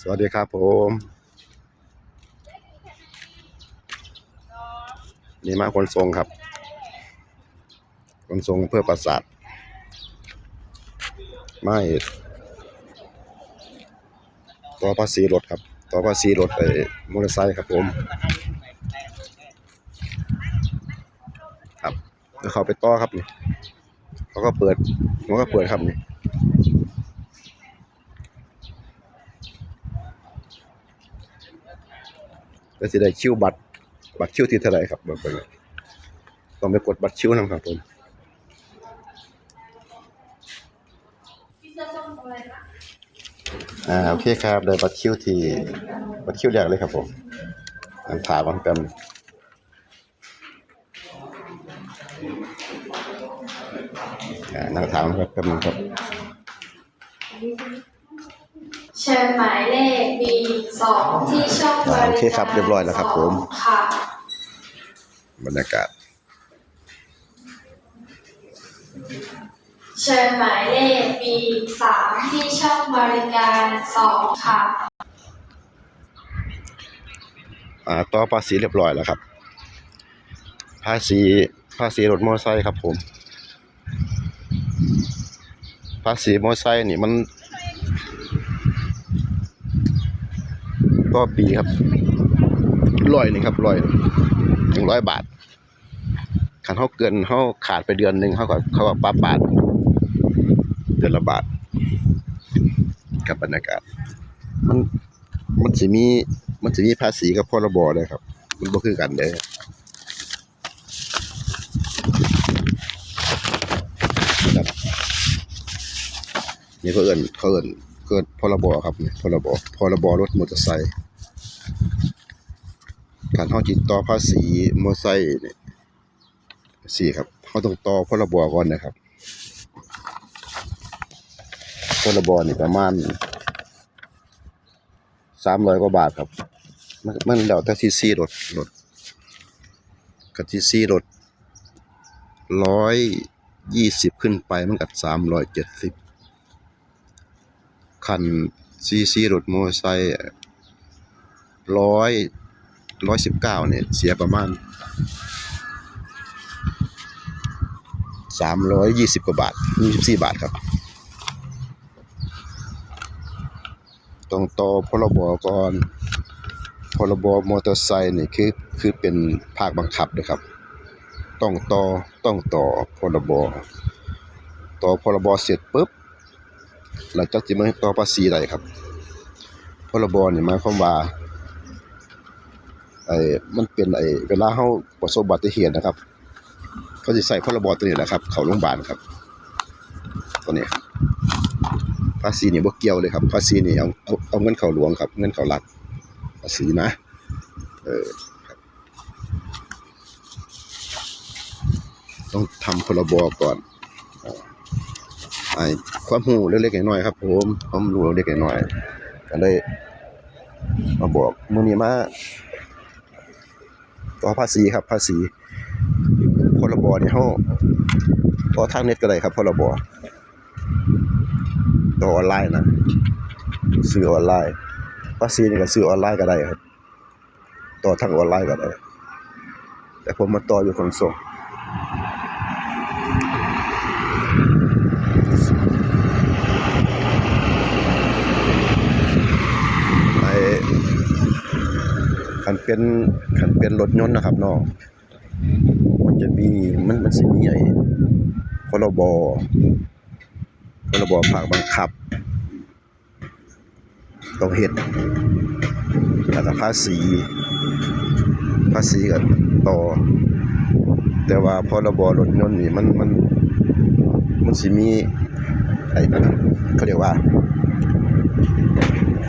สวัสดีครับผมนี่มาคนทรงครับ คนทรงเพื่อประสาทไม่ต่อภาษีรถครับ ต่อภาษีรถไอ้มอเตอร์ไซค์ครับผมครับแล้วเขาไปต่อครับนี่เขาก็เปิดมันก็เปิดครับนี่ ก็สิได้คิวบัตร บัตรคิวที่เท่าไหร่ครับเบิ่งไปเลยต้องไปกดบัตรคิวนำครับผมอ่าโอเคครับได้บัตรคิวที่บัตรคิวแรกเลยครับผมนั่งถามก่อนแป๊บนึงอ่านั่งถามครับแป๊บนึงครับ เชิญหมายเลข B สองที่ช่องบอ่าริโอเคครับเรียบร้อยแล้วครับผม สองค่ะบรรยากาศ เชิญหมายเลข B สามที่ช่องบริการสองค่ะ อ่าต่อภาษีเรียบร้อยแล้วครับ ภาษีภาษีรถมอเตอร์ไซค์ครับผม ภาษีมอเตอร์ไซค์นี่มัน ต่อปีครับร้อยหนึ่งครับร้อยหนึ่งร้อยบาทคันเขาเกินเขาขาดไปเดือนหนึ่งเขาก็เขาก็ปรับบาทเดือนละบาทกับบรรยากาศ มันมันสิมีมันจะมีภาษีกับพรบเลยครับ มันบ่คือกันเด้อครับนี่ก็เอินเขาเอินเกิดพรบครับพรบพรบรถมอเตอร์ไซค์ การเฮาติดต่อภาษีมอไซค์นี่สี่ครับเฮาต้องต่อพรบก่อนนะครับพรบนี่ประมาณ300กว่าบาทครับ มันมันแล้วแต่ซีซีรถรถกับซีซีรถร้อยยี่สิบขึ้นไปมันกับสามร้อยเจ็ดสิบคันซีซีรถมอไซค์ ร้อยร้อยสิบเก้าเนี่ยเสียประมาณสามร้อยยี่สิบกว่าบาทยี่สิบสี่บาทครับ ต้องต่อพรบก่อนพรบมอเตอร์ไซค์นี่คือคือเป็นภาคบังคับนะครับ ต้องต่อต้องต่อพรบต่อพรบเสร็จปุ๊บหลังจากที่มันต่อภาษีได้ครับพรบนี่หมายความว่า ไอ้มันเป็นไอ้เวลาเฮาประสบอุบัติเหตุนะครับ เขาสิใส่พรบตัวนี้แหละครับ เข้าโรงพยาบาลครับ ตัวนี้ภาษีนี่บ่เกี่ยวเลยครับ ภาษีนี่เอาเอาเอาเงินเข้าหลวงครับ เงินเข้ารัฐภาษีนะเออต้องทำพรบก่อนไอ้ความรู้เล็กๆน้อยๆครับผมความรู้เล็กๆน้อยๆก็เลยมาบอกมื้อนี้มา ต่อภาษีครับภาษีพรบเนี่ยเขาต่อทางเน็ตก็ได้ครับพรบต่อออนไลน์นะซื้อออนไลน์ ภาษีนี่ก็ซื้อออนไลน์ก็ได้ครับ ต่อทางออนไลน์ก็ได้ แต่ผมมาต่ออยู่ขนส่งไอ้ คันเป็นคันเป็นรถยนต์นะครับน้องมันจะมีมันมันสิมีไอ้พรบพรบภาคบังคับต้องเฮ็ดแล้วก็ภาษี ภาษีก็ต่อ แต่ว่าพรบรถยนต์นี่มันมันมันสิมีไอ้นั่นเขาเรียกว่า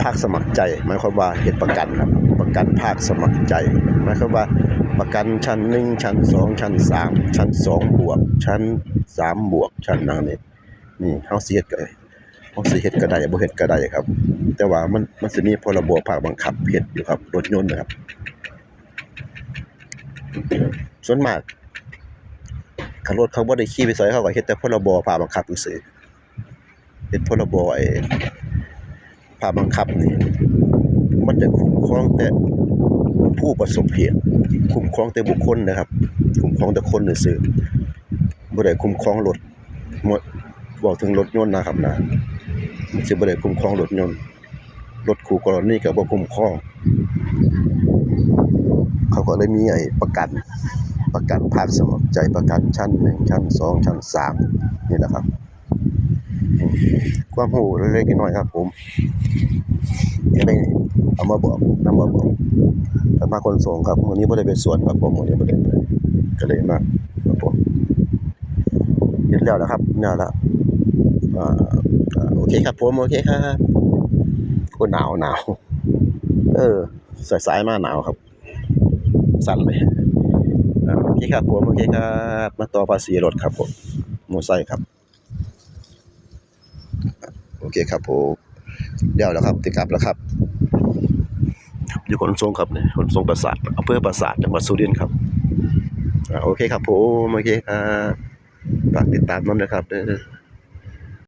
ภาคสมัครใจ หมายความว่าเฮ็ดประกันครับประกันภาคสมัครใจ หมายความว่าประกันชั้น1ชั้น2ชั้น3ชั้น2บวก ชั้น3บวก ชั้นนั้นนี่นี่เฮาสิเฮ็ดก็เฮาสิเฮ็ดก็ได้บ่เฮ็ดก็ได้ครับ แต่ว่ามันมันสิมีพรบภาคบังคับเฮ็ดอยู่ครับรถยนต์นะครับ ส่วนมากคันรถเขาบ่ได้ขี่ไปไสเขาก็เฮ็ดแต่พรบภาคบังคับซื่อเฮ็ดพรบไอ้ ภาคบังคับนี่มันจะคุ้มครองแต่ผู้ประสบเหตุ คุ้มครองแต่บุคคลนะครับ คุ้มครองแต่คนซื่อบ่ได้คุ้มครองรถหมดบอกถึงรถยนต์นะครับนะมันสิบ่ได้คุ้มครองรถยนต์รถคู่กรณีก็บ่คุ้มครอง เขาก็เลยมีไอ้ประกันประกันภาคสมัครใจประกันชั้นหนึ่งชั้นสองชั้นสามนี่แหละครับ ความรู้เล็กน้อยครับ ผมก็ได้เอามาบอกนำมาบอกแต่มาคนส่งครับมื้อนี้บ่ได้ไปสวนครับผมมื้อนี้บ่ได้ไปก็เลยมาครับผมเฮ็ดแล้วนะครับเนี่ยละโอเคครับผมโอเคครับโอ้หนาวหนาวเออสายๆมาหนาวครับ สั่นเลยโอเคครับผมโอเคครับ มาต่อภาษีรถครับผมมอไซค์ครับ เคครับผมเดี๋ยวแล้วครับติดกลับแล้วครับ อยู่ขนส่งครับเนี่ยขนส่งประสาทอำเภอประสาทจังหวัดสุรินทร์ครับอ่าโอเคครับผมโอเคครับฝากติดตามน้ำนะครับเด้อ